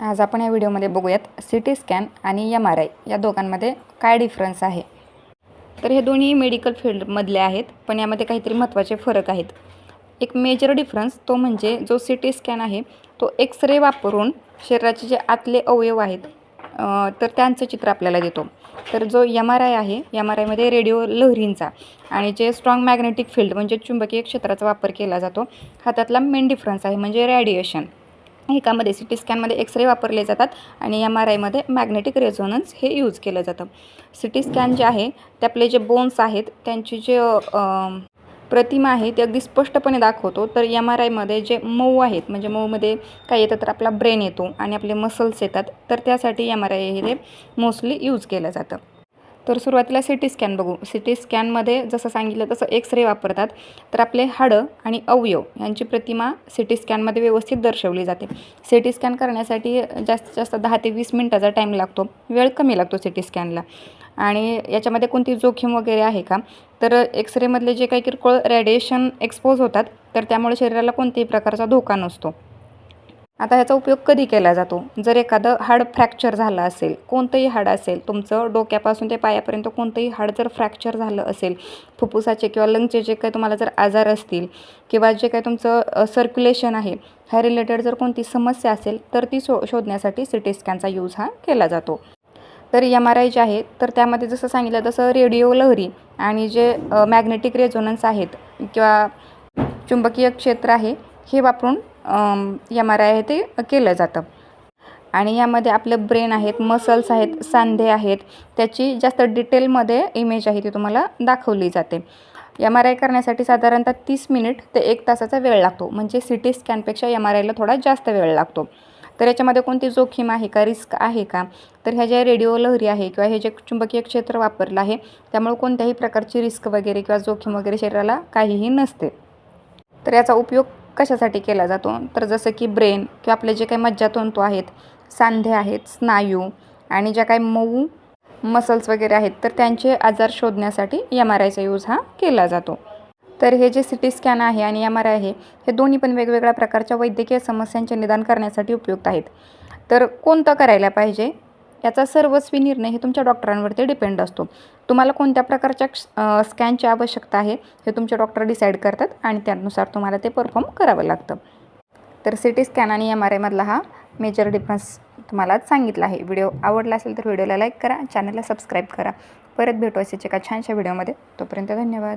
आज आपण या व्हिडिओमध्ये बघूयात सी टी स्कॅन आणि एम आर आय या दोघांमध्ये काय डिफरन्स आहे? तर हे दोन्ही मेडिकल फील्डमधले आहेत पण यामध्ये काहीतरी महत्त्वाचे फरक आहेत. एक मेजर डिफरन्स तो म्हणजे जो सी टी स्कॅन आहे तो एक्स रे वापरून शरीराचे जे आतले अवयव आहेत तर त्यांचं चित्र आपल्याला देतो. तर जो एम आर आय आहे एम आर आयमध्ये रेडिओ लहरींचा आणि जे स्ट्रॉंग मॅग्नेटिक फील्ड म्हणजे चुंबकीय क्षेत्राचा वापर केला जातो हा त्यातला मेन डिफरन्स आहे म्हणजे रॅडिएशन एकामध्ये सी टी स्कॅनमध्ये एक्सरे वापरले जातात आणि एम आर आयमध्ये मॅग्नेटिक रेझोनन्स हे यूज केलं जातं. सी टी स्कॅन जे आहे ते आपले जे बोन्स आहेत त्यांची जे प्रतिमा आहे ती अगदी स्पष्टपणे दाखवतो. तर एम आर आयमध्ये जे मऊ आहेत म्हणजे मऊमध्ये काय येतं तर आपला ब्रेन येतो आणि आपले मसल्स येतात. तर त्यासाठी एम आर आय हे मोस्टली यूज केलं जातं. तर सुरुवातीला सी टी स्कॅन बघू. सी टी स्कॅनमध्ये जसं सांगितलं तसं एक्स रे वापरतात. तर आपले हाडं आणि अवयव यांची प्रतिमा सी टी स्कॅनमध्ये व्यवस्थित दर्शवली जाते. सी टी स्कॅन करण्यासाठी जास्तीत जास्त दहा ते वीस मिनटाचा टाईम लागतो. वेळ कमी लागतो सी टी स्कॅनला आणि याच्यामध्ये कोणती जोखीम वगैरे आहे का? तर एक्स रेमधले जे काही किरकोळ रेडिएशन एक्सपोज होतात तर त्यामुळे शरीराला कोणत्याही प्रकारचा धोका नसतो. आता ह्याचा उपयोग कधी केला जातो? जर एखादं हाड फ्रॅक्चर झालं असेल कोणतंही हाड असेल तुमचं डोक्यापासून ते पायापर्यंत कोणतंही हाड जर फ्रॅक्चर झालं असेल फुफ्फुसाचे किंवा लंगचे जे काही तुम्हाला जर आजार असतील किंवा जे काही तुमचं सर्क्युलेशन आहे ह्या रिलेटेड जर कोणती समस्या असेल तर ती शो शोधण्यासाठी सी टी स्कॅनचा यूज हा केला जातो. तर एम आर आय जे आहे तर त्यामध्ये जसं सांगितलं तसं रेडिओ लहरी आणि जे मॅग्नेटिक रेझोनन्स आहेत किंवा चुंबकीय क्षेत्र आहे हे वापरून एम आर आय आहे ते केलं जातं. आणि यामध्ये आपलं ब्रेन आहेत मसल्स आहेत सांधे आहेत त्याची जास्त डिटेलमध्ये इमेज आहे ती तुम्हाला दाखवली जाते. एम आर आय करण्यासाठी साधारणतः तीस मिनिट ते एक तासाचा वेळ लागतो. म्हणजे सी टी स्कॅनपेक्षा एम आर आयला थोडा जास्त वेळ लागतो. तर याच्यामध्ये कोणती जोखीम आहे का रिस्क आहे का? तर ह्या ज्या रेडिओ लहरी आहे किंवा हे जे चुंबकीय क्षेत्र वापरलं आहे त्यामुळे कोणत्याही प्रकारची रिस्क वगैरे किंवा जोखीम वगैरे शरीराला काहीही नसते. तर याचा उपयोग कशासाठी केला जातो? तर जसं की ब्रेन किंवा आपले जे काही मज्जातंतू आहेत सांधे आहेत स्नायू आणि ज्या काही मऊ मसल्स वगैरे आहेत तर त्यांचे आजार शोधण्यासाठी एम आर आयचा यूज हा केला जातो. तर हे जे सी टी स्कॅन आहे आणि एम आर आय आहे हे दोन्ही पण वेगवेगळ्या प्रकारच्या वैद्यकीय समस्यांचे निदान करण्यासाठी उपयुक्त आहेत. तर कोणतं करायला पाहिजे? याचा सर्वस्वी निर्णय हे तुमच्या डॉक्टरांवरती डिपेंड असतो. तुम्हाला कोणत्या प्रकारच्या स्कॅनची आवश्यकता आहे हे तुमचे डॉक्टर डिसाईड करतात आणि त्यानुसार तुम्हाला ते परफॉर्म करावं लागतं. तर सी टी स्कॅन आणि एम आर आयमधला हा मेजर डिफरन्स तुम्हाला सांगितला आहे. व्हिडिओ आवडला असेल तर व्हिडिओला लाईक करा चॅनलला सबस्क्राईब करा. परत भेटू असेच एका छानशा व्हिडिओमध्ये. तोपर्यंत धन्यवाद.